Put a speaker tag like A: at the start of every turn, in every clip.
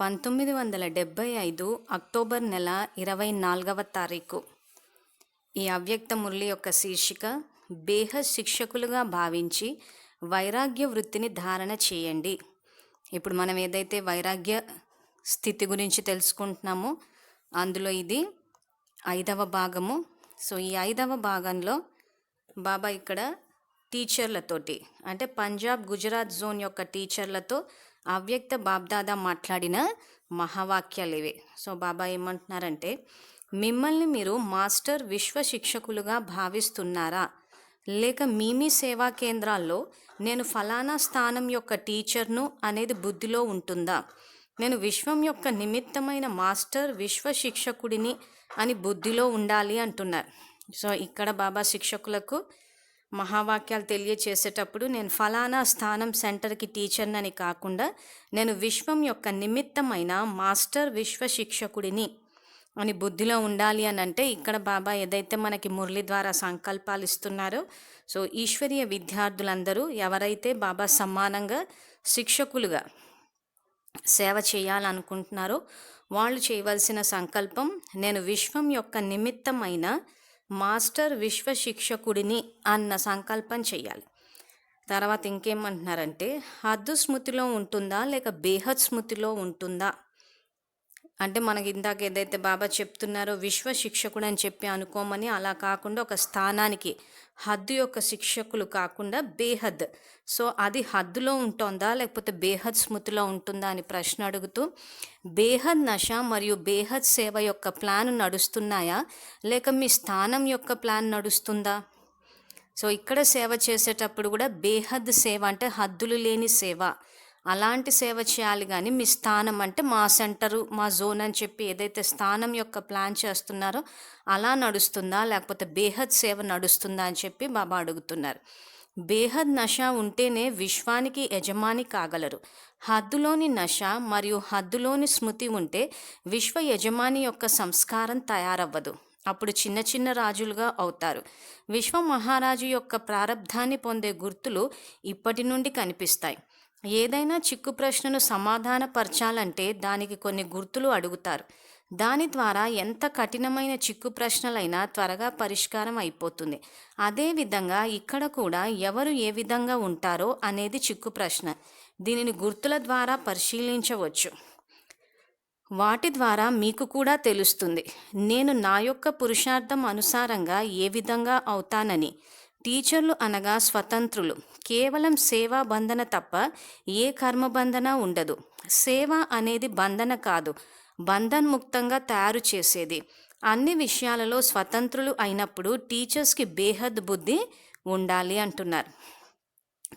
A: పంతొమ్మిది వందల డెబ్భై ఐదు అక్టోబర్ నెల ఇరవై నాలుగవ తారీఖు. ఈ అవ్యక్త మురళి యొక్క శీర్షిక బేహద్ శిక్షకులుగా భావించి వైరాగ్య వృత్తిని ధారణ చేయండి. ఇప్పుడు మనం ఏదైతే వైరాగ్య స్థితి గురించి తెలుసుకుంటున్నామో అందులో ఇది ఐదవ భాగము. సో ఈ ఐదవ భాగంలో బాబా ఇక్కడ టీచర్లతోటి అంటే పంజాబ్ గుజరాత్ జోన్ యొక్క టీచర్లతో అవ్యక్త బాబ్దాదా మాట్లాడిన మహావాక్యాలు ఇవి సో బాబా ఏమంటున్నారంటే మిమ్మల్ని మీరు మాస్టర్ విశ్వ శిక్షకులుగా భావిస్తున్నారా? లేక మీ సేవా కేంద్రాల్లో నేను ఫలానా స్థానం యొక్క టీచర్ను అనేది బుద్ధిలో ఉంటుందా? నేను విశ్వం యొక్క నిమిత్తమైన మాస్టర్ విశ్వ శిక్షకుడిని అని బుద్ధిలో ఉండాలి అంటున్నారు. సో ఇక్కడ బాబా శిక్షకులకు మహావాక్యాలు తెలియచేసేటప్పుడు నేను ఫలానా స్థానం సెంటర్కి టీచర్నని కాకుండా నేను విశ్వం యొక్క నిమిత్తమైన మాస్టర్ విశ్వ శిక్షకుడిని అని బుద్ధిలో ఉండాలి అని అంటే ఇక్కడ బాబా ఏదైతే మనకి మురళి ద్వారా సంకల్పాలు ఇస్తున్నారో సో ఈశ్వరీయ విద్యార్థులందరూ ఎవరైతే బాబా సమానంగా శిక్షకులుగా సేవ చేయాలనుకుంటున్నారో వాళ్ళు చేయవలసిన సంకల్పం నేను విశ్వం యొక్క నిమిత్తమైన మాస్టర్ విశ్వ శిక్షకుడిని అన్న సంకల్పం చెయ్యాలి. తర్వాత ఇంకేమంటున్నారంటే హద్దు స్మృతిలో ఉంటుందా లేక బేహద్ స్మృతిలో ఉంటుందా? అంటే మనకి ఇందాక ఏదైతే బాబా చెప్తున్నారో విశ్వ శిక్షకుడు అని చెప్పి అనుకోమని అలా కాకుండా ఒక స్థానానికి హద్దు యొక్క శిక్షకులు కాకుండా బేహద్. సో అది హద్దులో ఉంటుందా? లేకపోతే బేహద్ స్మృతిలో ఉంటుందా అని ప్రశ్న అడుగుతూ బేహద్ నష మరియు బేహద్ సేవ యొక్క ప్లాన్ నడుస్తున్నాయా? లేక మీ స్థానం యొక్క ప్లాన్ నడుస్తుందా? సో ఇక్కడ సేవ చేసేటప్పుడు కూడా బేహద్ సేవ అంటే హద్దులు లేని సేవ. అలాంటి సేవ చేయాలి కానీ మీ స్థానం అంటే మా సెంటరు మా జోన్ అని చెప్పి ఏదైతే స్థానం యొక్క ప్లాన్ చేస్తున్నారో అలా నడుస్తుందా? లేకపోతే బేహద్ సేవ నడుస్తుందా అని చెప్పి బాబా అడుగుతున్నారు. బేహద్ నష ఉంటేనే విశ్వానికి యజమాని కాగలరు. హద్దులోని నష మరియు హద్దులోని స్మృతి ఉంటే విశ్వ యజమాని యొక్క సంస్కారం తయారవ్వదు. అప్పుడు చిన్న చిన్న రాజులుగా అవుతారు. విశ్వ మహారాజు యొక్క ప్రారంధాన్ని పొందే గుర్తులు ఇప్పటి నుండి కనిపిస్తాయి. ఏదైనా చిక్కు ప్రశ్నను సమాధానపరచాలంటే దానికి కొన్ని గుర్తులు అడుగుతారు. దాని ద్వారా ఎంత కఠినమైన చిక్కు ప్రశ్నలైనా త్వరగా పరిష్కారం అయిపోతుంది. అదేవిధంగా ఇక్కడ కూడా ఎవరు ఏ విధంగా ఉంటారో అనేది చిక్కు ప్రశ్న. దీనిని గుర్తుల ద్వారా పరిశీలించవచ్చు. వాటి ద్వారా మీకు కూడా తెలుస్తుంది. నేను నా యొక్క పురుషార్థం అనుసారంగా ఏ విధంగా అవుతానని. టీచర్లు అనగా స్వతంత్రులు. కేవలం సేవా బంధన తప్ప ఏ కర్మబంధన ఉండదు. సేవ అనేది బంధన కాదు. బంధన్ముక్తంగా తయారు చేసేది. అన్ని విషయాలలో స్వతంత్రులు అయినప్పుడు టీచర్స్కి బేహద్ బుద్ధి ఉండాలి అంటున్నారు.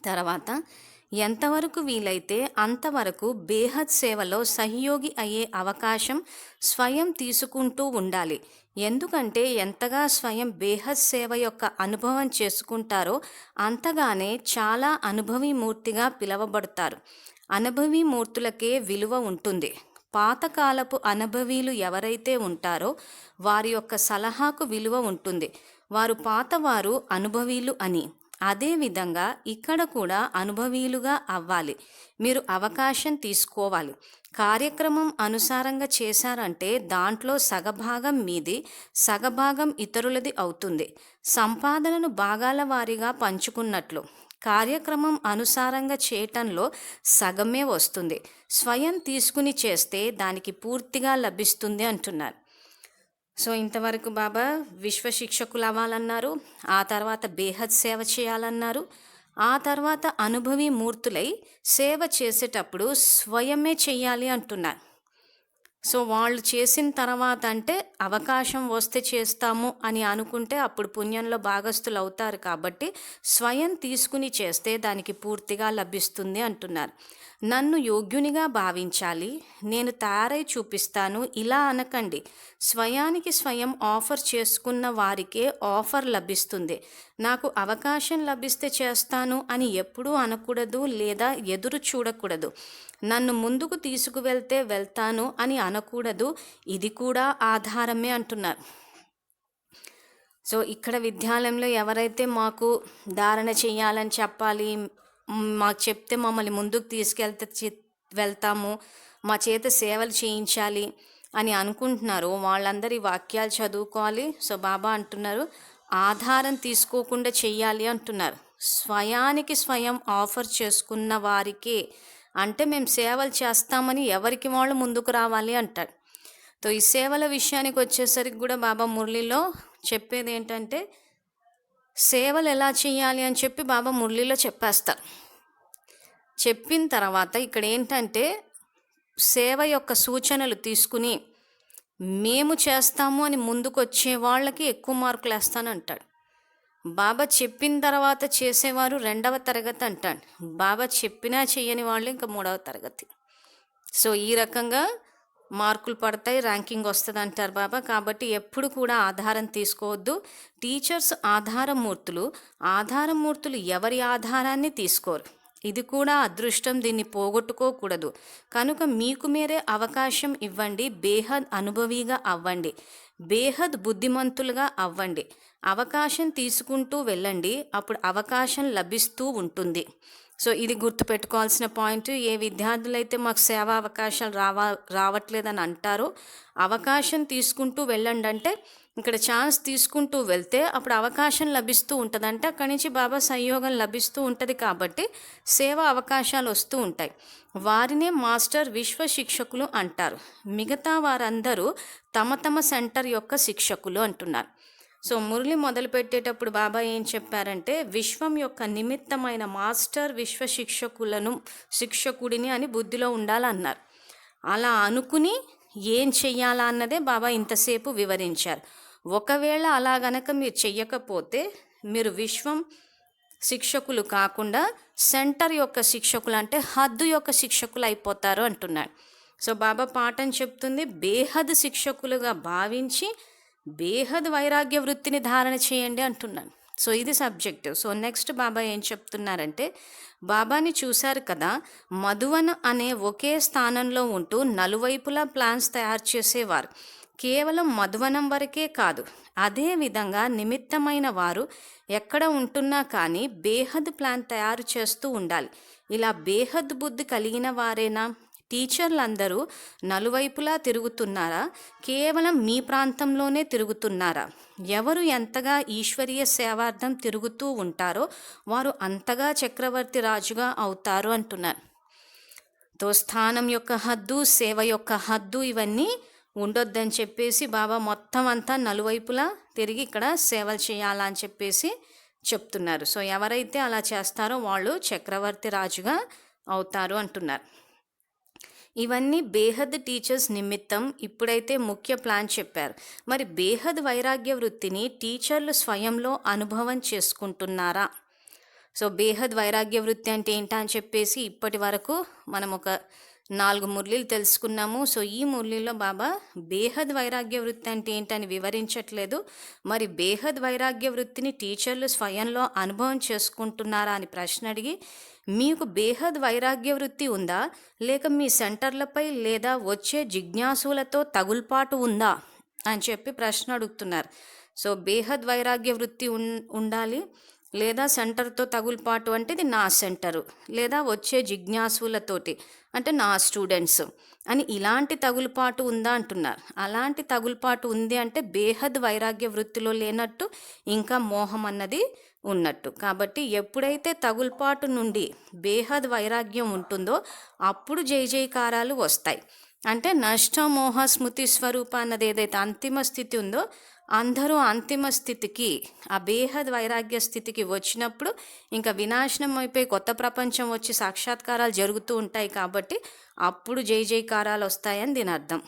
A: తర్వాత ఎంతవరకు వీలైతే అంతవరకు బేహద్ సేవలో సహయోగి అయ్యే అవకాశం స్వయం తీసుకుంటూ ఉండాలి. ఎందుకంటే ఎంతగా స్వయం బేహద్ సేవ యొక్క అనుభవం చేసుకుంటారో అంతగానే చాలా అనుభవీ మూర్తిగా పిలువబడతారు. అనుభవీ మూర్తులకే విలువ ఉంటుంది. పాతకాలపు అనుభవీలు ఎవరైతే ఉంటారో వారి యొక్క సలహాకు విలువ ఉంటుంది. వారు పాతవారు అనుభవీలు అని. అదేవిధంగా ఇక్కడ కూడా అనుభవీలుగా అవ్వాలి. మీరు అవకాశం తీసుకోవాలి. కార్యక్రమం అనుసారంగా చేశారంటే దాంట్లో సగభాగం మీది సగభాగం ఇతరులది అవుతుంది. సంపాదనను భాగాల వారీగా పంచుకున్నట్లు. కార్యక్రమం అనుసారంగా చేయటంలో సగమే వస్తుంది. స్వయం తీసుకుని చేస్తే దానికి పూర్తిగా లభిస్తుంది అంటున్నారు. సో ఇంతవరకు బాబా విశ్వ శిక్షకులు అవ్వాలన్నారు ఆ తర్వాత బేహద్ సేవ చేయాలన్నారు. ఆ తర్వాత అనుభవి మూర్తులై సేవ చేసేటప్పుడు స్వయమే చెయ్యాలి అంటున్నారు. సో వాళ్ళు చేసిన తర్వాత అంటే అవకాశం వస్తే చేస్తాము అని అనుకుంటే అప్పుడు పుణ్యంలో భాగస్థులు అవుతారు కాబట్టి స్వయం తీసుకుని చేస్తే దానికి పూర్తిగా లభిస్తుంది అంటున్నారు. నన్ను యోగ్యునిగా భావించాలి నేను తయారై చూపిస్తాను ఇలా అనకండి. స్వయానికి స్వయం ఆఫర్ చేసుకున్న వారికే ఆఫర్ లభిస్తుంది. నాకు అవకాశం లభిస్తే చేస్తాను అని ఎప్పుడూ అనకూడదు లేదా ఎదురు చూడకూడదు. నన్ను ముందుకు తీసుకువెళ్తే వెళ్తాను అని అనకూడదు. ఇది కూడా ఆధారమే అంటున్నారు. సో ఇక్కడ విద్యాలయంలో ఎవరైతే మాకు ధారణ చేయాలని చెప్పాలి మాకు చెప్తే మమ్మల్ని ముందుకు తీసుకెళ్తే వెళ్తాము మా చేత సేవలు చేయించాలి అని అనుకుంటున్నారు వాళ్ళందరి వాక్యాలు చదువుకోవాలి. సో బాబా అంటున్నారు ఆధారం తీసుకోకుండా చెయ్యాలి అంటున్నారు. స్వయానికి స్వయం ఆఫర్ చేసుకున్న వారికే అంటే మేము సేవలు చేస్తామని ఎవరికి వాళ్ళు ముందుకు రావాలి అంటాడు సో ఈ సేవల విషయానికి వచ్చేసరికి కూడా బాబా మురళిలో చెప్పేది ఏంటంటే సేవలు ఎలా చేయాలి అని చెప్పి బాబా మురళిలో చెప్పేస్తారు. చెప్పిన తర్వాత ఇక్కడ ఏంటంటే సేవ యొక్క సూచనలు తీసుకుని మేము చేస్తాము అని ముందుకొచ్చే వాళ్ళకి ఎక్కువ మార్కులు వేస్తానంటాడు. బాబా చెప్పిన తర్వాత చేసేవారు రెండవ తరగతి అంటాడు. బాబా చెప్పినా చేయని వాళ్ళు ఇంకా మూడవ తరగతి. సో ఈ రకంగా మార్కులు పడతాయి ర్యాంకింగ్ వస్తుంది అంటారు బాబా. కాబట్టి ఎప్పుడు కూడా ఆధారం తీసుకోవద్దు. టీచర్స్ ఆధారమూర్తులు ఆధారమూర్తులు ఎవరి ఆధారాన్ని తీసుకోరు. ఇది కూడా అదృష్టం దీన్ని పోగొట్టుకోకూడదు. కనుక మీకు మీరే అవకాశం ఇవ్వండి బేహద్ అనుభవిగా అవ్వండి. బేహద్ బుద్ధిమంతులుగా అవ్వండి. అవకాశం తీసుకుంటూ వెళ్ళండి అప్పుడు అవకాశం లభిస్తూ ఉంటుంది. సో ఇది గుర్తుపెట్టుకోవాల్సిన పాయింట్. ఏ విద్యార్థులైతే మాకు సేవా అవకాశాలు రావా రావట్లేదని అంటారో అవకాశం తీసుకుంటూ వెళ్ళండి అంటే ఇక్కడ ఛాన్స్ తీసుకుంటూ వెళ్తే అప్పుడు అవకాశం లభిస్తూ ఉంటుందంటే. అక్కడి నుంచి బాబా సంయోగం లభిస్తూ ఉంటుంది కాబట్టి సేవా అవకాశాలు వస్తూ ఉంటాయి. వారినే మాస్టర్ విశ్వ శిక్షకులు అంటారు. మిగతా వారందరూ తమ తమ సెంటర్ యొక్క శిక్షకులు అంటున్నారు. సో మురళి మొదలుపెట్టేటప్పుడు బాబా ఏం చెప్పారంటే విశ్వం యొక్క నిమిత్తమైన మాస్టర్ విశ్వ శిక్షకులను శిక్షకుడిని అని బుద్ధిలో ఉండాలన్నారు. అలా అనుకుని ఏం చెయ్యాలా అన్నదే బాబా ఇంతసేపు వివరించారు. ఒకవేళ అలా గనక మీరు చెయ్యకపోతే మీరు విశ్వం శిక్షకులు కాకుండా సెంటర్ యొక్క శిక్షకులు అంటే హద్దు యొక్క శిక్షకులు అయిపోతారు అంటున్నాడు. సో బాబా పాఠం చెప్తుంది బేహద్ శిక్షకులుగా భావించి బేహద్ వైరాగ్య వృత్తిని ధారణ చేయండి అంటున్నాను సో ఇది సబ్జెక్ట్ సో నెక్స్ట్ బాబా ఏం చెప్తున్నారంటే బాబాని చూశారు కదా మధువన్ అనే ఒకే స్థానంలో ఉంటూ నలువైపులా ప్లాన్స్ తయారు చేసేవారు. కేవలం మధువనం వరకే కాదు. అదే విధంగా నిమిత్తమైన వారు ఎక్కడ ఉంటున్నా కానీ బేహద్ ప్లాన్ తయారు చేస్తూ ఉండాలి. ఇలా బేహద్ బుద్ధి కలిగిన వారేనా? టీచర్లందరూ నలువైపులా తిరుగుతున్నారా? కేవలం మీ ప్రాంతంలోనే తిరుగుతున్నారా? ఎవరు ఎంతగా ఈశ్వరీయ సేవార్థం తిరుగుతూ ఉంటారో వారు అంతగా చక్రవర్తి రాజుగా అవుతారు అంటున్నారు. తో స్థానం యొక్క హద్దు సేవ యొక్క హద్దు ఇవన్నీ ఉండొద్దని చెప్పేసి బాబా మొత్తం అంతా నలువైపులా తిరిగి ఇక్కడ సేవలు చేయాలా అని చెప్పేసి చెప్తున్నారు. సో ఎవరైతే అలా చేస్తారో వాళ్ళు చక్రవర్తి రాజుగా అవుతారు అంటున్నారు. ఇవన్నీ బేహద్ టీచర్స్ నిమిత్తం ఇప్పుడైతే ముఖ్య ప్లాన్ చెప్పారు. మరి బేహద్ వైరాగ్య వృత్తిని టీచర్లు స్వయంలో అనుభవం చేసుకుంటున్నారా? సో బేహద్ వైరాగ్య వృత్తి అంటే ఏంటా అని చెప్పేసి ఇప్పటి వరకు మనం ఒక నాలుగు మురళీలు తెలుసుకున్నాము. సో ఈ మురళిలో బాబా బేహద్ వైరాగ్య వృత్తి అంటే ఏంటని వివరించట్లేదు. మరి బేహద్ వైరాగ్య వృత్తిని టీచర్లు స్వయంలో అనుభవం చేసుకుంటున్నారా అని ప్రశ్న అడిగి మీకు బేహద్ వైరాగ్య వృత్తి ఉందా? లేక మీ సెంటర్లపై లేదా వచ్చే జిజ్ఞాసులతో తగుల్పాటు ఉందా? అని చెప్పి ప్రశ్న అడుగుతున్నారు. సో బేహద్ వైరాగ్య వృత్తి ఉండాలి. లేదా సెంటర్తో తగులుపాటు అంటే ఇది నా సెంటరు లేదా వచ్చే జిజ్ఞాసులతోటి అంటే నా స్టూడెంట్స్ అని ఇలాంటి తగులుపాటు ఉందా అంటున్నారు. అలాంటి తగులుపాటు ఉంది అంటే బేహద్ వైరాగ్య వృత్తిలో లేనట్టు ఇంకా మోహం అన్నది ఉన్నట్టు. కాబట్టి ఎప్పుడైతే తగులుపాటు నుండి బేహద్ వైరాగ్యం ఉంటుందో అప్పుడు జై జయకారాలు వస్తాయి. అంటే నష్ట మోహ స్మృతి స్వరూప అన్నది ఏదైతే అంతిమ స్థితి ఉందో అందరూ అంతిమ స్థితికి ఆ బేహద్ వైరాగ్య స్థితికి వచ్చినప్పుడు ఇంకా వినాశనం అయిపోయి కొత్త ప్రపంచం వచ్చి సాక్షాత్కారాలు జరుగుతూ ఉంటాయి కాబట్టి అప్పుడు జై జయకారాలు వస్తాయని దీని అర్థం.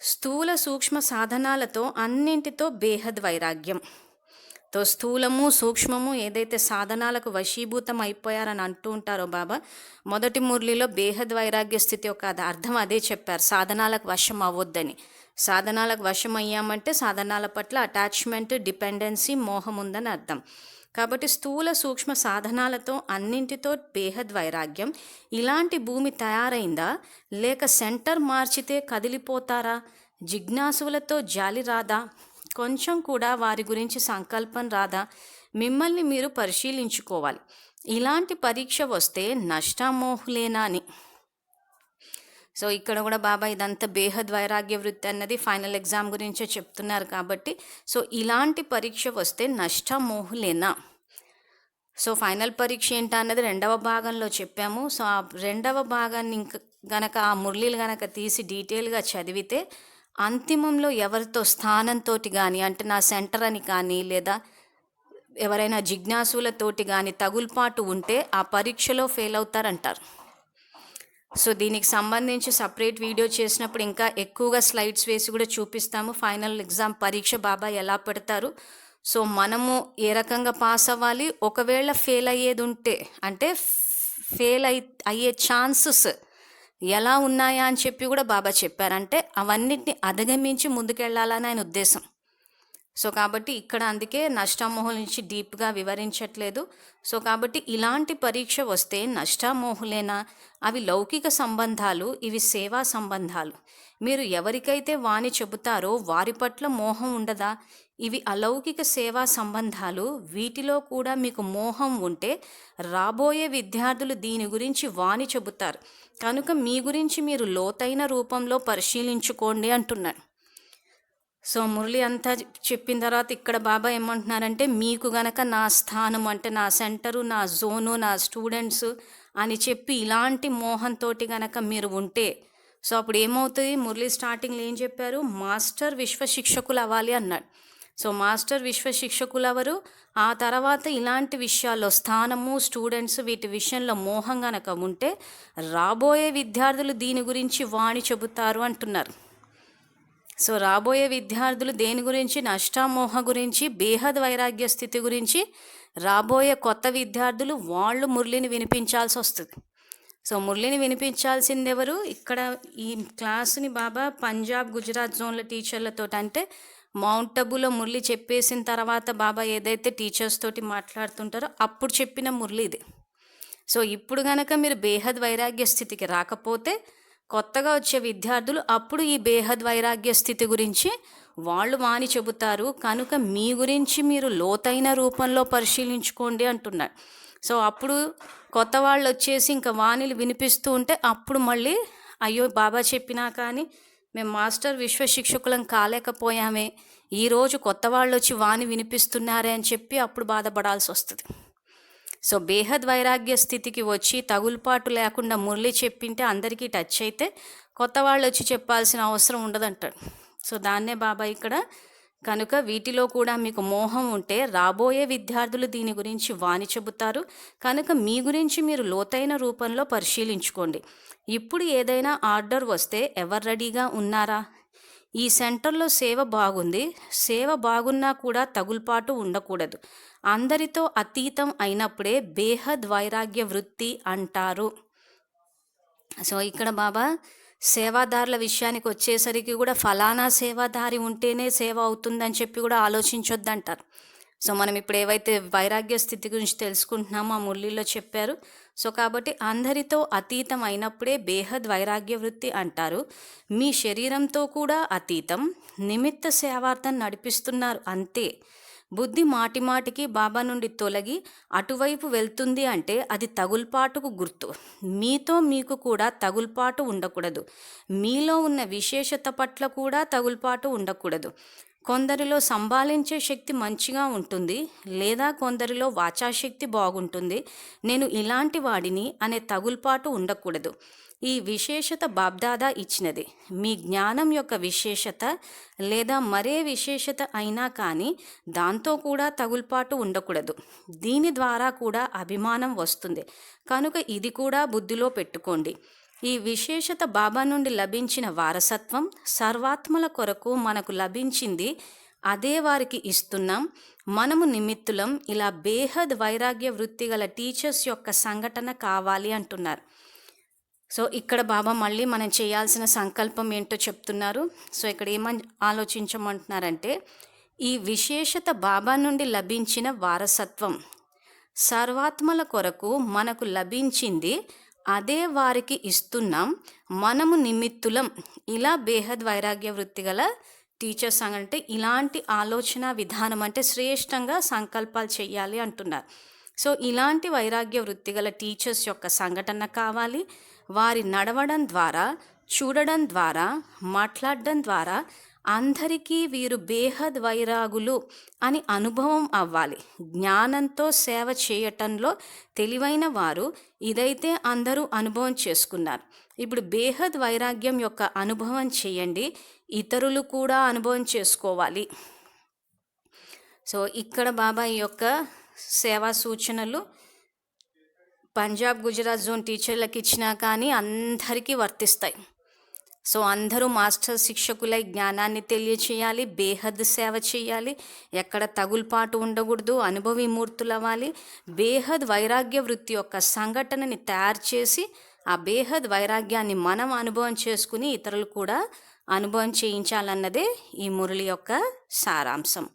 A: స్థూల సూక్ష్మ సాధనాలతో అన్నింటితో బేహద్ వైరాగ్యం. తో స్థూలము సూక్ష్మము ఏదైతే సాధనాలకు వశీభూతం అయిపోయారని అంటూ ఉంటారో బాబా మొదటి మురళిలో బేహద్ వైరాగ్య స్థితి యొక్క అది అర్థం అదే చెప్పారు. సాధనాలకు వశం అవ్వొద్దని. సాధనాలకు వశం అయ్యామంటే సాధనాల పట్ల అటాచ్మెంట్ డిపెండెన్సీ మోహం ఉందని అర్థం. కాబట్టి స్థూల సూక్ష్మ సాధనాలతో అన్నింటితో బేహద్ వైరాగ్యం ఇలాంటి భూమి తయారైందా? లేక సెంటర్ మార్చితే కదిలిపోతారా? జిజ్ఞాసులతో జాలి రాదా? కొంచెం కూడా వారి గురించి సంకల్పం రాదా? మిమ్మల్ని మీరు పరిశీలించుకోవాలి. ఇలాంటి పరీక్ష వస్తే నష్టమోహులేనా అని. సో ఇక్కడ కూడా బాబా ఇదంతా బేహద్ వైరాగ్య వృత్తి అన్నది ఫైనల్ ఎగ్జామ్ గురించే చెప్తున్నారు కాబట్టి సో ఇలాంటి పరీక్ష వస్తే నష్టమోహులేనా? సో ఫైనల్ పరీక్ష ఏంటా అన్నది రెండవ భాగంలో చెప్పాము. సో ఆ రెండవ భాగాన్ని ఇంక గనక ఆ మురళీలు గనక తీసి డీటెయిల్గా చదివితే అంతిమంలో ఎవరితో స్థానంతో కానీ అంటే నా సెంటర్ అని కానీ లేదా ఎవరైనా జిజ్ఞాసులతోటి కానీ తగులుపాటు ఉంటే ఆ పరీక్షలో ఫెయిల్ అవుతారంటారు. సో దీనికి సంబంధించి సపరేట్ వీడియో చేసినప్పుడు ఇంకా ఎక్కువగా స్లైడ్స్ వేసి కూడా చూపిస్తాము. ఫైనల్ ఎగ్జామ్ పరీక్ష బాబా ఎలా పెడతారు? సో మనము ఏ రకంగా పాస్ అవ్వాలి? ఒకవేళ ఫెయిల్ అయ్యేది ఉంటే అంటే ఫెయిల్ అయి అయ్యే ఛాన్సెస్ ఎలా ఉన్నాయా అని చెప్పి కూడా బాబా చెప్పారంటే అవన్నిటిని అధిగమించి ముందుకెళ్ళాలని ఆయన ఉద్దేశం. సో కాబట్టి ఇక్కడ అందుకే నష్టామోహుల నుంచి డీప్గా వివరించట్లేదు. సో కాబట్టి ఇలాంటి పరీక్ష వస్తే నష్టామోహులేనా? అవి లౌకిక సంబంధాలు ఇవి సేవా సంబంధాలు. మీరు ఎవరికైతే వాణి చెబుతారో వారి పట్ల మోహం ఉండదా? ఇవి అలౌకిక సేవా సంబంధాలు. వీటిలో కూడా మీకు మోహం ఉంటే రాబోయే విద్యార్థులు దీని గురించి వాణి చెబుతారు. కనుక మీ గురించి మీరు లోతైన రూపంలో పరిశీలించుకోండి అంటున్నాడు సో మురళి అంతా చెప్పిన తర్వాత ఇక్కడ బాబా ఏమంటున్నారంటే మీకు గనక నా స్థానం అంటే నా సెంటరు నా జోను నా స్టూడెంట్స్ అని చెప్పి ఇలాంటి మోహంతోటి గనక మీరు ఉంటే సో అప్పుడు ఏమవుతుంది? మురళి స్టార్టింగ్లో ఏం చెప్పారు? మాస్టర్ విశ్వ శిక్షకులు అవ్వాలి అన్నాడు. సో మాస్టర్ విశ్వశిక్షకులు ఎవరు ఆ తర్వాత ఇలాంటి విషయాల్లో స్థానము స్టూడెంట్స్ వీటి విషయంలో మోహం గనక ఉంటే రాబోయే విద్యార్థులు దీని గురించి వాణి చెబుతారు అంటున్నారు. సో రాబోయే విద్యార్థులు దేని గురించి? నష్టామోహ గురించి బేహద్ వైరాగ్య స్థితి గురించి రాబోయే కొత్త విద్యార్థులు వాళ్ళు మురళిని వినిపించాల్సి వస్తుంది. సో మురళిని వినిపించాల్సిందెవరు? ఇక్కడ ఈ క్లాసుని బాబా పంజాబ్ గుజరాత్ జోన్ల టీచర్లతో అంటే మౌంట్ అబులో మురళి చెప్పేసిన తర్వాత బాబా ఏదైతే టీచర్స్ తోటి మాట్లాడుతుంటారో అప్పుడు చెప్పిన మురళి ఇది. సో ఇప్పుడు గనక మీరు బేహద్ వైరాగ్య స్థితికి రాకపోతే కొత్తగా వచ్చే విద్యార్థులు అప్పుడు ఈ బేహద్ వైరాగ్య స్థితి గురించి వాళ్ళు వాణి చెబుతారు. కనుక మీ గురించి మీరు లోతైన రూపంలో పరిశీలించుకోండి అంటున్నారు. సో అప్పుడు కొత్త వాళ్ళు వచ్చేసి ఇంకా వాణిలు వినిపిస్తూ ఉంటే అప్పుడు మళ్ళీ అయ్యో బాబా చెప్పినా కానీ మేము మాస్టర్ విశ్వ శిక్షకులం కాలేకపోయామే ఈరోజు కొత్త వాళ్ళు వచ్చి వాణి వినిపిస్తున్నారే అని చెప్పి అప్పుడు బాధపడాల్సి వస్తుంది. సో బేహద్ వైరాగ్య స్థితికి వచ్చి తగులుపాటు లేకుండా మురళి చెప్పింటే అందరికీ టచ్ అయితే కొత్త వాళ్ళు వచ్చి చెప్పాల్సిన అవసరం ఉండదంటాడు. సో దాన్నే బాబా ఇక్కడ కనుక వీటిలో కూడా మీకు మోహం ఉంటే రాబోయే విద్యార్థులు దీని గురించి వాణి చెబుతారు. కనుక మీ గురించి మీరు లోతైన రూపంలో పరిశీలించుకోండి. ఇప్పుడు ఏదైనా ఆర్డర్ వస్తే ఎవరు రెడీగా ఉన్నారా? ఈ సెంటర్లో సేవ బాగుంది. సేవ బాగున్నా కూడా తగుల్పాటు ఉండకూడదు. అందరితో అతీతం అయినప్పుడే బేహద్ వైరాగ్య వృత్తి అంటారు. సో ఇక్కడ బాబా సేవాదారుల విషయానికి వచ్చేసరికి కూడా ఫలానా సేవాదారి ఉంటేనే సేవ అవుతుందని చెప్పి కూడా ఆలోచించొద్దంటారు. సో మనం ఇప్పుడు ఏవైతే వైరాగ్య స్థితి గురించి తెలుసుకుంటున్నామో ఆ మురళిలో చెప్పారు. సో కాబట్టి అందరితో అతీతం అయినప్పుడే బేహద్ వైరాగ్య వృత్తి అంటారు. మీ శరీరంతో కూడా అతీతం. నిమిత్త సేవార్థం నడిపిస్తున్నారు. అంతే. బుద్ధి మాటిమాటికి బాబా నుండి తొలగి అటువైపు వెళ్తుంది అంటే అది తగుల్పాటుకు గుర్తు. మీతో మీకు కూడా తగుల్పాటు ఉండకూడదు. మీలో ఉన్న విశేషత పట్ల కూడా తగుల్పాటు ఉండకూడదు. కొందరిలో సంభాళించే శక్తి మంచిగా ఉంటుంది లేదా కొందరిలో వాచాశక్తి బాగుంటుంది. నేను ఇలాంటి వాడిని అనే తగుల్పాటు ఉండకూడదు. ఈ విశేషత బాబ్దాదా ఇచ్చినది. మీ జ్ఞానం యొక్క విశేషత లేదా మరే విశేషత అయినా కానీ దాంతో కూడా తగుల్పాటు ఉండకూడదు. దీని ద్వారా కూడా అభిమానం వస్తుంది. కనుక ఇది కూడా బుద్ధిలో పెట్టుకోండి. ఈ విశేషత బాబా నుండి లభించిన వారసత్వం సర్వాత్మల కొరకు మనకు లభించింది. అదే వారికి ఇస్తున్నాం. మనము నిమిత్తులం ఇలా బేహద్ వైరాగ్య వృత్తి గల టీచర్స్ యొక్క సంఘటన కావాలి అంటున్నారు. సో ఇక్కడ బాబా మళ్ళీ మనం చేయాల్సిన సంకల్పం ఏంటో చెప్తున్నారు. సో ఇక్కడ ఏమని ఆలోచించమంటున్నారంటే ఈ విశేషత బాబా నుండి లభించిన వారసత్వం సర్వాత్మల కొరకు మనకు లభించింది. అదే వారికి ఇస్తున్నాం. మనము నిమిత్తులం. ఇలా బేహద్ వైరాగ్య వృత్తి గల టీచర్స్ అంటే ఇలాంటి ఆలోచన విధానం అంటే శ్రేష్టంగా సంకల్పాలు చేయాలి అంటున్నారు. సో ఇలాంటి వైరాగ్య వృత్తి గల టీచర్స్ యొక్క సంఘటన కావాలి. వారి నడవడం ద్వారా చూడడం ద్వారా మాట్లాడడం ద్వారా అందరికీ వీరు బేహద్ వైరాగులు అని అనుభవం అవ్వాలి. జ్ఞానంతో సేవ చేయటంలో తెలివైన వారు ఇదైతే అందరూ అనుభవం చేసుకున్నారు. ఇప్పుడు బేహద్ వైరాగ్యం యొక్క అనుభవం చేయండి. ఇతరులు కూడా అనుభవం చేసుకోవాలి. సో ఇక్కడ బాబాయ్ యొక్క సేవా సూచనలు పంజాబ్ గుజరాత్ జోన్ టీచర్లకు ఇచ్చినా కానీ అందరికీ వర్తిస్తాయి. సో అందరూ మాస్టర్ శిక్షకులై జ్ఞానాన్ని తెలియచేయాలి బేహద్ సేవ చేయాలి ఎక్కడ తగులుపాటు ఉండకూడదు అనుభవి మూర్తులవ్వాలి. బేహద్ వైరాగ్య వృత్తి యొక్క సంఘటనని తయారు చేసి ఆ బేహద్ వైరాగ్యాన్ని మనం అనుభవం చేసుకుని ఇతరులు కూడా అనుభవం చేయించాలన్నదే ఈ మురళి యొక్క సారాంశం.